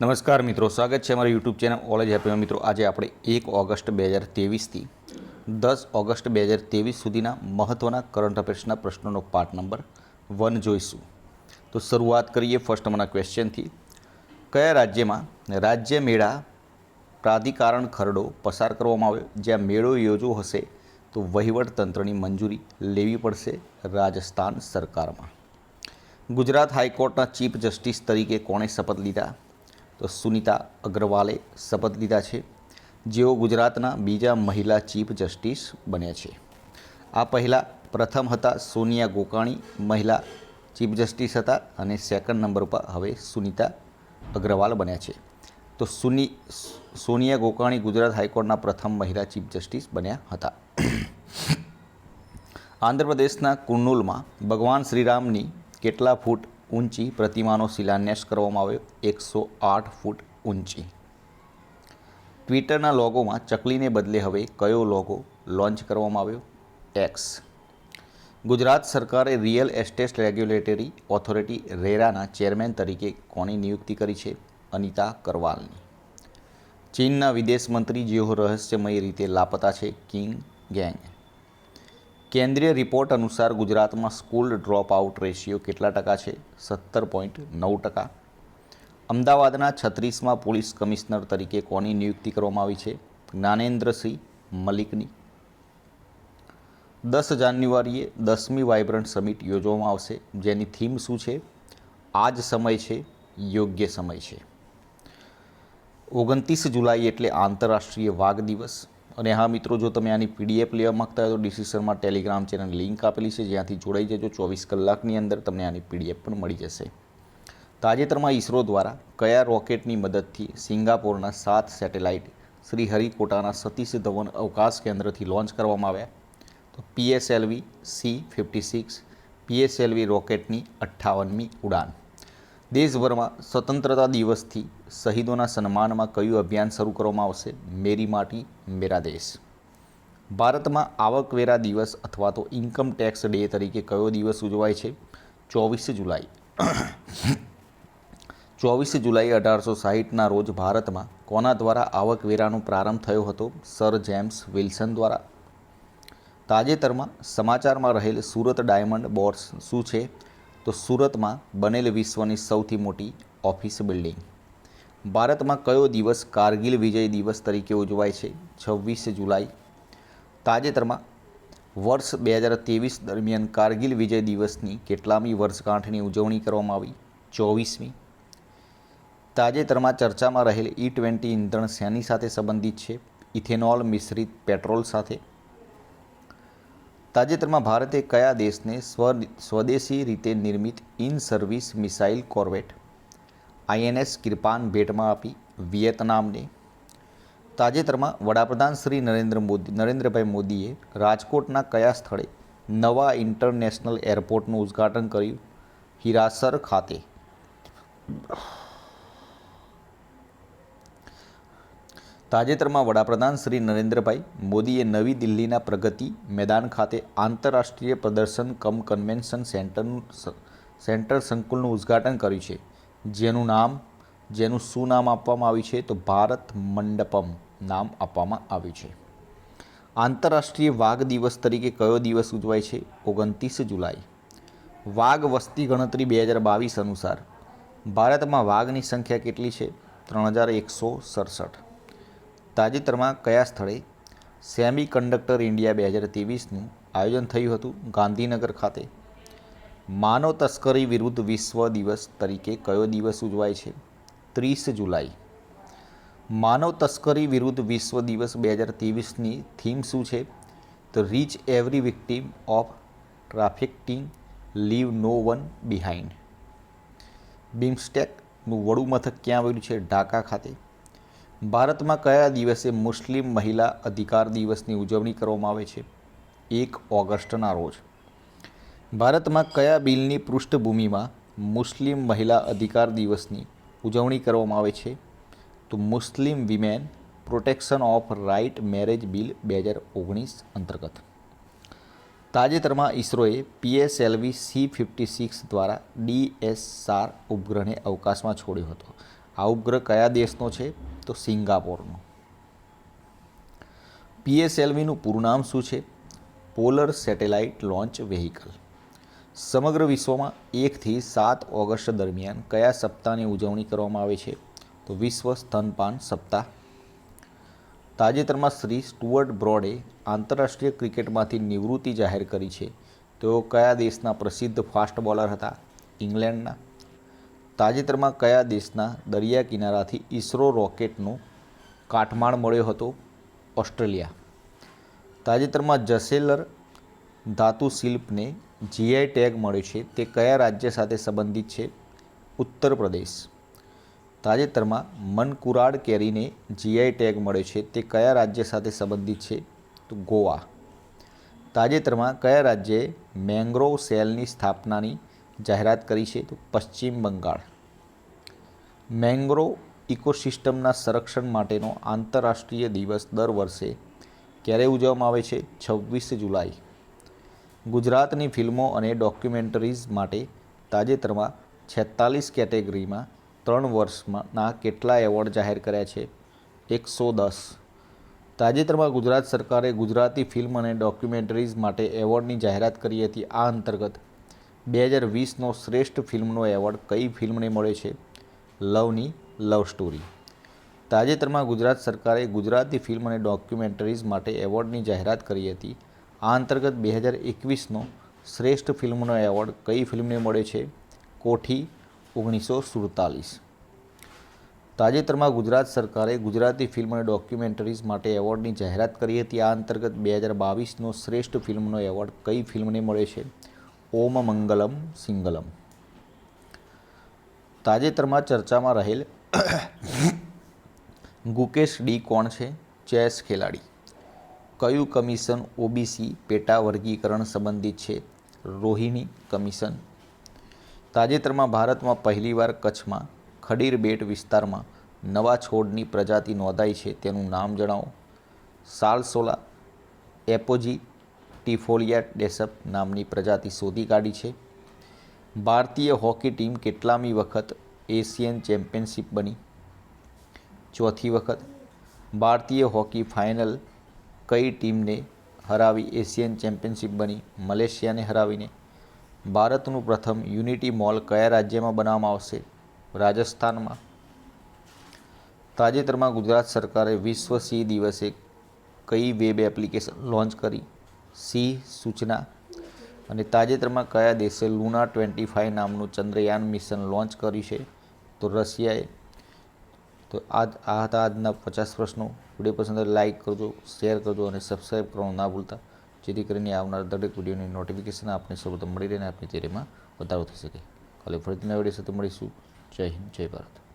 નમસ્કાર મિત્રો, સ્વાગત છે અમારી યુટ્યુબ ચેનલ ઓલેજ હેપીમાં મિત્રો, આજે આપણે એક ઓગસ્ટ બે હજાર તેવીસથી દસ ઓગસ્ટ બે હજાર તેવીસ સુધીના મહત્ત્વના કરંટ અફેર્સના પ્રશ્નોનો પાર્ટ નંબર વન જોઈશું. તો શરૂઆત કરીએ ફર્સ્ટ નંબરના ક્વેશ્ચનથી કયા રાજ્યમાં રાજ્ય મેળા પ્રાધિકારણ ખરડો પસાર કરવામાં આવ્યો જ્યાં મેળો યોજવો હશે, તો વહીવટ તંત્રની મંજૂરી લેવી પડશે રાજસ્થાન સરકારમાં. ગુજરાત હાઈકોર્ટના ચીફ જસ્ટિસ તરીકે કોણે શપથ લીધા? તો સુનિતા અગ્રવાલે શપથ લીધા છે. જેઓ ગુજરાતના બીજા મહિલા ચીફ જસ્ટિસ બન્યા છે. આ પહેલાં પ્રથમ હતા સોનિયા ગોકાણી, મહિલા ચીફ જસ્ટિસ હતા અને સેકન્ડ નંબર પર હવે સુનિતા અગ્રવાલ બન્યા છે. તો સુની, સોનિયા ગોકાણી ગુજરાત હાઈકોર્ટના પ્રથમ મહિલા ચીફ જસ્ટિસ બન્યા હતા. આંધ્રપ્રદેશના કુર્નૂલમાં ભગવાન શ્રીરામની કેટલા ફૂટ ઊંચી પ્રતિમાનો શિલાન્યાસ કરવામાં આવ્યો, એકસો આઠ ફૂટ ઊંચી. ટ્વિટરના લોગોમાં ચકલીને બદલે હવે કયો લોગો લોન્ચ કરવામાં આવ્યો? એક્સ. ગુજરાત સરકારે રિયલ એસ્ટેટ રેગ્યુલેટરી ઓથોરિટી રેરાના ચેરમેન તરીકે કોની નિયુક્તિ કરી છે? અનિતા કરવાલની. ચીનના વિદેશ મંત્રી જેઓ રહસ્યમય રીતે લાપતા છે, કિંગ ગેંગ. કેન્દ્રીય રિપોર્ટ અનુસાર ગુજરાતમાં સ્કૂલ ડ્રોપ આઉટ રેશિયો કેટલા ટકા છે? સત્તર પોઈન્ટ નવ ટકા. અમદાવાદના છત્રીસમાં પોલીસ કમિશનર તરીકે કોની નિયુક્તિ કરવામાં આવી છે? જ્ઞાનેન્દ્રસિંહ મલિકની. દસ જાન્યુઆરીએ દસમી વાઇબ્રન્ટ સમિટ યોજવામાં આવશે. જેની થીમ શું છે? આ જ સમય છે, યોગ્ય સમય છે. ઓગણત્રીસ જુલાઈ એટલે આંતરરાષ્ટ્રીય વાઘ દિવસ. અને હા મિત્રો, જો તમે આની પીડીએફ લેવા માગતા હોય તો ડિસ્ક્રિપ્શનમાં ટેલિગ્રામ ચેનલ લિંક આપેલી છે, જ્યાંથી જોડાઈ જજો. ચોવીસ કલાકની અંદર તમને આની પીડીએફ પણ મળી જશે. તાજેતરમાં ઇસરો દ્વારા કયા રોકેટની મદદથી સિંગાપોરના સાત સેટેલાઇટ શ્રી હરિકોટાના સતીશ ધવન અવકાશ કેન્દ્રથી લોન્ચ કરવામાં આવ્યા? તો PSLV C fifty six PSLV રોકેટની અઠ્ઠાવનમી ઉડાન. દેશભરમાં સ્વતંત્રતા દિવસથી શહીદોના સન્માનમાં કયું અભિયાન શરૂ કરવામાં આવશે? મેરી માટી, મેરા દેશ. ભારતમાં આવકવેરા દિવસ અથવા તો ઇન્કમ ટેક્સ ડે તરીકે કયો દિવસ ઉજવાય છે? ચોવીસ જુલાઈ. ચોવીસ જુલાઈ અઢારસો સાહીઠના રોજ ભારતમાં કોના દ્વારા આવકવેરાનો પ્રારંભ થયો હતો? સર જેમ્સ વિલ્સન દ્વારા. તાજેતરમાં સમાચારમાં રહેલ સુરત ડાયમંડ બોર્સ શું છે? તો સુરતમાં બનેલ વિશ્વની સૌથી મોટી ઓફિસ બિલ્ડિંગ. ભારતમાં કયો દિવસ કારગિલ વિજય દિવસ તરીકે ઉજવાય છે? છવ્વીસ જુલાઈ. તાજેતરમાં વર્ષ બે હજાર ત્રેવીસ દરમિયાન કારગિલ વિજય દિવસની કેટલામી વર્ષગાંઠની ઉજવણી કરવામાં આવી? ચોવીસમી. તાજેતરમાં ચર્ચામાં રહેલ ઈ ટ્વેન્ટી ઇંધણ શેની સાથે સંબંધિત છે? ઇથેનોલ મિશ્રિત પેટ્રોલ સાથે તાજેતરમાં ભારતે કયા દેશને સ્વ સ્વદેશી રીતે નિર્મિત in service missile corvette, INS Kirpan ભેટમાં આપી વિયેતનામને? તાજેતરમાં વડાપ્રધાન શ્રી નરેન્દ્ર મોદી, નરેન્દ્રભાઈ મોદીએ રાજકોટના કયા સ્થળે નવા ઇન્ટરનેશનલ એરપોર્ટનું ઉદ્ઘાટન કર્યું? હિરાસર ખાતે. તાજેતરમાં વડાપ્રધાન શ્રી નરેન્દ્રભાઈ મોદીએ નવી દિલ્હીના પ્રગતિ મેદાન ખાતે આંતરરાષ્ટ્રીય પ્રદર્શન કમ કન્વેન્શન સેન્ટરનું સેન્ટર સંકુલનું ઉદ્ઘાટન કર્યું છે. જેનું નામ, જેનું શું નામ આપવામાં આવ્યું છે તો ભારત મંડપમ નામ આપવામાં આવ્યું છે. આંતરરાષ્ટ્રીય વાઘ દિવસ તરીકે કયો દિવસ ઉજવાય છે? ઓગણત્રીસ જુલાઈ. વાઘ વસ્તી ગણતરી બે હજાર બાવીસ અનુસાર. ભારતમાં વાઘની સંખ્યા કેટલી છે? ત્રણ હજાર એકસો સડસઠ. તાજેતરમાં કયા સ્થળે સેમી કંડક્ટર ઇન્ડિયા બે હજાર ત્રેવીસનું આયોજન થયું હતું? ગાંધીનગર ખાતે. માનવ તસ્કરી વિરુદ્ધ વિશ્વ દિવસ તરીકે કયો દિવસ ઉજવાય છે? ત્રીસ જુલાઈ. માનવ તસ્કરી વિરુદ્ધ વિશ્વ દિવસ બે હજાર ત્રેવીસની થીમ શું છે? તો reach every victim of trafficking leave no one behind બિમ્સ્ટેકનું વડું મથક ક્યાં આવેલું છે? ઢાકા ખાતે. ભારતમાં કયા દિવસે મુસ્લિમ મહિલા અધિકાર દિવસની ઉજવણી કરવામાં આવે છે? એક ઓગસ્ટના રોજ. ભારતમાં કયા બિલની પૃષ્ઠભૂમિમાં મુસ્લિમ મહિલા અધિકાર દિવસની ઉજવણી કરવામાં આવે છે? તો Muslim women protection of right marriage bill બે હજાર ઓગણીસ અંતર્ગત. તાજેતરમાં ઇસરોએ પીએસએલવી સી ફિફ્ટી સિક્સ દ્વારા ડીએસઆર ઉપગ્રહને અવકાશમાં છોડ્યો હતો. આ ઉપગ્રહ કયા દેશનો છે? તો સિંગાપોરનો. પીએસએલવીનું પૂરું નામ શું છે? Polar satellite launch vehicle. સમગ્ર વિશ્વમાં એકથી સાત ઓગસ્ટ દરમિયાન કયા સપ્તાહની ઉજવણી કરવામાં આવે છે? તો વિશ્વ સ્તનપાન સપ્તાહ. તાજેતરમાં શ્રી સ્ટુઅર્ટ બ્રોડે આંતરરાષ્ટ્રીય ક્રિકેટમાંથી નિવૃત્તિ જાહેર કરી છે. તેઓ કયા દેશના પ્રસિદ્ધ ફાસ્ટ બોલર હતા? ઇંગ્લેન્ડના તાજેતરમાં કયા દેશના દરિયા કિનારાથી ઇસરો રોકેટનો કાટમાળ મળ્યો હતો? ઓસ્ટ્રેલિયા. તાજેતરમાં જસેલર ધાતુ શિલ્પને જીઆઈ ટેગ મળ્યો છે. તે કયા રાજ્ય સાથે સંબંધિત છે? ઉત્તર પ્રદેશ. તાજેતરમાં મનકુરાડ કેરીને જીઆઈ ટેગ મળ્યો છે. તે કયા રાજ્ય સાથે સંબંધિત છે? તો ગોવા. તાજેતરમાં કયા રાજ્યે મેંગ્રોવ સેલની સ્થાપનાની જાહેરાત કરી છે તો પશ્ચિમ બંગાળ. મેંગ્રોવ ઇકોસિસ્ટમના સંરક્ષણ માટેનો આંતરરાષ્ટ્રીય દિવસ દર વર્ષે ક્યારે ઉજવવામાં આવે છે? છવ્વીસ જુલાઈ. ગુજરાતની ફિલ્મો અને ડોક્યુમેન્ટરીઝ માટે તાજેતરમાં છેતાલીસ કેટેગરીમાં ત્રણ વર્ષમાંના કેટલા એવોર્ડ જાહેર કર્યા છે? એકસો દસ. તાજેતરમાં ગુજરાત સરકારે ગુજરાતી ફિલ્મ અને ડોક્યુમેન્ટરીઝ માટે એવોર્ડની જાહેરાત કરી હતી. આ અંતર્ગત બે હજાર વીસનો શ્રેષ્ઠ ફિલ્મનો એવોર્ડ કઈ ફિલ્મને મળ્યો છે? લવની લવ સ્ટોરી. તાજેતરમાં ગુજરાત સરકારે ગુજરાતી ફિલ્મ અને ડોક્યુમેન્ટરીઝ માટે એવોર્ડની જાહેરાત કરી હતી. આ અંતર્ગત બે હજાર એકવીસનો શ્રેષ્ઠ ફિલ્મનો એવોર્ડ કઈ ફિલ્મને મળ્યો છે? કોઠી, ઓગણીસો સુડતાલીસ. તાજેતરમાં ગુજરાત સરકારે ગુજરાતી ફિલ્મ અને ડોક્યુમેન્ટરીઝ માટે એવોર્ડની જાહેરાત કરી હતી. આ અંતર્ગત બે હજાર બાવીસનો શ્રેષ્ઠ ફિલ્મનો એવોર્ડ કઈ ફિલ્મને મળ્યો છે? ઓમ મંગલમ સિંગલમ. તાજેતરમાં ચર્ચામાં રહેલ ગુકેશ ડી કોણ છે? ચેસ ખેલાડી. કયું કમિશન ઓબીસી પેટા વર્ગીકરણ સંબંધિત છે? રોહિણી કમિશન. તાજેતરમાં ભારતમાં પહેલીવાર કચ્છમાં ખડીર બેટ વિસ્તારમાં નવા છોડની પ્રજાતિ નોંધાઈ છે તેનું નામ જણાવો. સાલસોલા એપોજી ટીફોલિયા ડેસપ નામની પ્રજાતિ શોધી કાઢી છે. ભારતીય હોકી ટીમ કેટલામી વખત એશિયન ચેમ્પિયનશિપ બની. ચોથી વખત ભારતીય હોકી ફાઇનલ કઈ ટીમને હરાવી એશિયન ચેમ્પિયનશિપ બની મલેશિયાને હરાવીને? ભારતનું પ્રથમ યુનિટી મોલ કયા રાજ્યમાં બનાવવામાં આવશે? રાજસ્થાનમાં. તાજેતરમાં ગુજરાત સરકારે વિશ્વ સિંહ દિવસે કઈ વેબ એપ્લિકેશન લોન્ચ કરી? સિંહ સૂચના. અને તાજેતરમાં કયા દેશે લુના ટ્વેન્ટી ફાઇવ નામનું ચંદ્રયાન મિશન લોન્ચ કર્યું છે? તો રશિયાએ. તો આજ આ હતા આજના પચાસ પ્રશ્નો. વીડિયો પસંદ લાઇક કરજો, શેર કરજો અને સબસ્ક્રાઈબ કરવાનું ના ભૂલતા. જેથી કરીને આવનાર દરેક વિડીયોની નોટિફિકેશન આપને સૌપ્રથમ મળી રહે અને આપની ચેરીમાં વધારો થઈ શકે. કાલે ફરીથી નવા સાથે મળીશું. જય હિન્દ, જય ભારત.